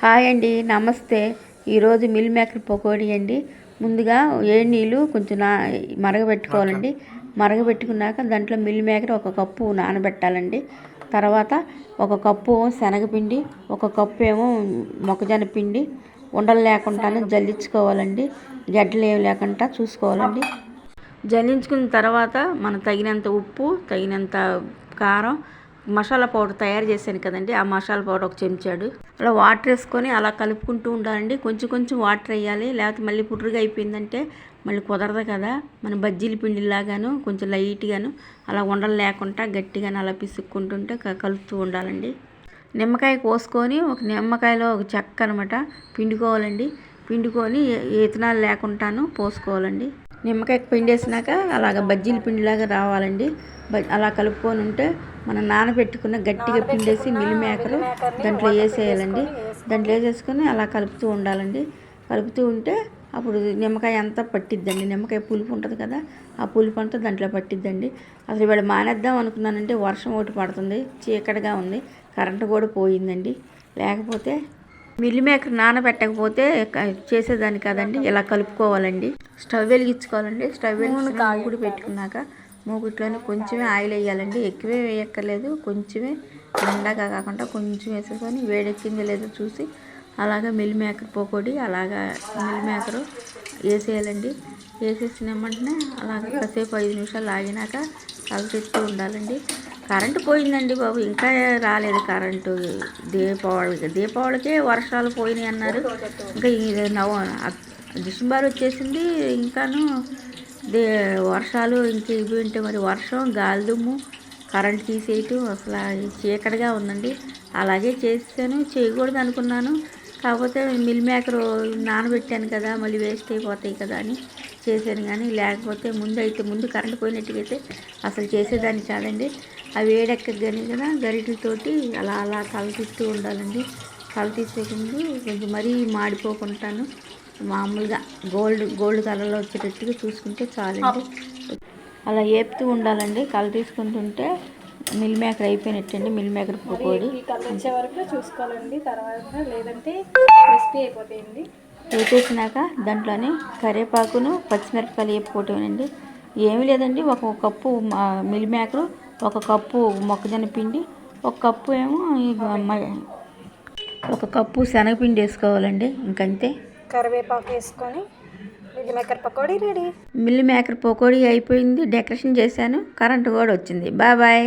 Hi అండి నమస్తే. ఈరోజు మిల్ మేకర్ పకోడీ అండి. ముందుగా వేడి నీళ్ళు కొంచెం నా మరగబెట్టుకోవాలండి. మరగబెట్టుకున్నాక దాంట్లో మిల్ మేకర్ ఒక కప్పు నానబెట్టాలండి. తర్వాత ఒక కప్పు శనగపిండి ఒక కప్పు ఏమో మొక్కజొన్న పిండి ఉండలు లేకుండానే జల్లించుకోవాలండి. గడ్డలు ఏమి లేకుండా చూసుకోవాలండి. జల్లించుకున్న తర్వాత మనం తగినంత ఉప్పు తగినంత కారం మసాలా పౌడర్ తయారు చేశాను కదండి ఆ మసాలా పౌడర్ ఒక చెంచాడు. అలా వాటర్ వేసుకొని అలా కలుపుకుంటూ ఉండాలండి. కొంచెం కొంచెం వాటర్ వేయాలి లేకపోతే మళ్ళీ పుట్టుగా అయిపోయిందంటే మళ్ళీ కుదరదు కదా. మన బజ్జీల పిండిలాగాను కొంచెం లైట్గాను అలా ఉండలు లేకుండా గట్టిగాను అలా పిసుక్కుంటుంటే క- కలుపుతూ ఉండాలండి. నిమ్మకాయ కోసుకొని ఒక నిమ్మకాయలో ఒక చెక్క అనమాట పిండుకోవాలండి. పిండుకొని ఇతనాలు లేకుండాను పోసుకోవాలండి. నిమ్మకాయ పిండేసినాక అలాగ బజ్జీల పిండిలాగా రావాలండి. అలా కలుపుకొని ఉంటే మనం నానబెట్టుకున్న గట్టిగా పిండేసి మిల్ మేకరు దాంట్లో వేసేయాలండి. దాంట్లో వేసేసుకొని అలా కలుపుతూ ఉండాలండి. కలుపుతూ ఉంటే అప్పుడు నిమ్మకాయ అంతా పట్టిద్దండి. నిమ్మకాయ పులుపు ఉంటుంది కదా ఆ పులుపు అంతా దాంట్లో పట్టిద్దండి. అసలు ఇవాళ మానేద్దాం అనుకున్నానంటే వర్షం ఒకటి పడుతుంది చీకటిగా ఉంది కరెంటు కూడా పోయిందండి. లేకపోతే మిల్లి మేకర్ నానబెట్టకపోతే చేసేదాన్ని కాదండి. ఇలా కలుపుకోవాలండి? స్టవ్ వెలిగించుకోవాలండి. స్టవ్ వెలిగించి మూకుడు పెట్టుకున్నాక మూకుట్లోనే కొంచెమే ఆయిల్ వేయాలండి. ఎక్కువే వేయక్కర్లేదు. కొంచెమే నిండాగా కాకుండా కొంచెం వేసేసుకొని వేడెక్కిందో లేదో చూసి అలాగా మిల్ మేకర్ పకోడీ అలాగా మిల్ మేకరు వేసేయాలండి. వేసేసిన వెంటనే అలాగ కాసేపు ఐదు నిమిషాలు ఆగినాక కలిపిస్తూ ఉండాలండి. కరెంటు పోయిందండి బాబు. ఇంకా రాలేదు కరెంటు. దీపావళికి దీపావళికే వర్షాలు పోయినాయి అన్నారు. ఇంకా ఇది నవ డిసెంబర్ వచ్చేసింది. ఇంకాను దే వర్షాలు ఇంక ఇవి ఉంటే మరి వర్షం గాలి దుమ్ము కరెంట్ తీసేయటం అసలు చీకటిగా ఉందండి. అలాగే చేసాను చేయకూడదు అనుకున్నాను. కాకపోతే మిల్ మేకర్ నానబెట్టాను కదా మళ్ళీ వేస్ట్ అయిపోతాయి కదా అని. చేశాను కానీ లేకపోతే ముందు అయితే ముందు కరెంట్ పోయినట్టుగైతే అసలు చేసేదాన్ని కాదండి. అవి వేడెక్కగానే కదా గరిటెలతోటి అలా అలా కలపిస్తూ ఉండాలండి. కలతీసేకుందు కొంచెం మరీ మాడిపోకుంటాను. మామూలుగా గోల్డ్ గోల్డ్ కలర్లో వచ్చేటట్టుగా చూసుకుంటే చాలండి. అలా ఏపుతూ ఉండాలండి. కల తీసుకుంటుంటే మిల్ మేకర్ అయిపోయినట్టండి మిల్ మేకర్ పకోడీ కలర్ వచ్చే వరకు చూసుకోవాలండి. తర్వాత లేదంటే క్రిస్పీ అయిపోతాయండి. వేసేసినాక దాంట్లోనే కరివేపాకును పచ్చిమిరపకాయలు వేపుకోవటమేనండి. ఏమీ లేదండి ఒక కప్పు మిల్ మేకరు ఒక కప్పు మొక్కజొన్న పిండి ఒక కప్పు ఏమో ఒక కప్పు శనగపిండి వేసుకోవాలండి ఇంకంతే. కరివేపాకు వేసుకొని meal maker pakodi ready. Meal maker pakodi అయిపోయింది డెకరేషన్ చేశాను కరెంటు కూడా వచ్చింది. Bye bye.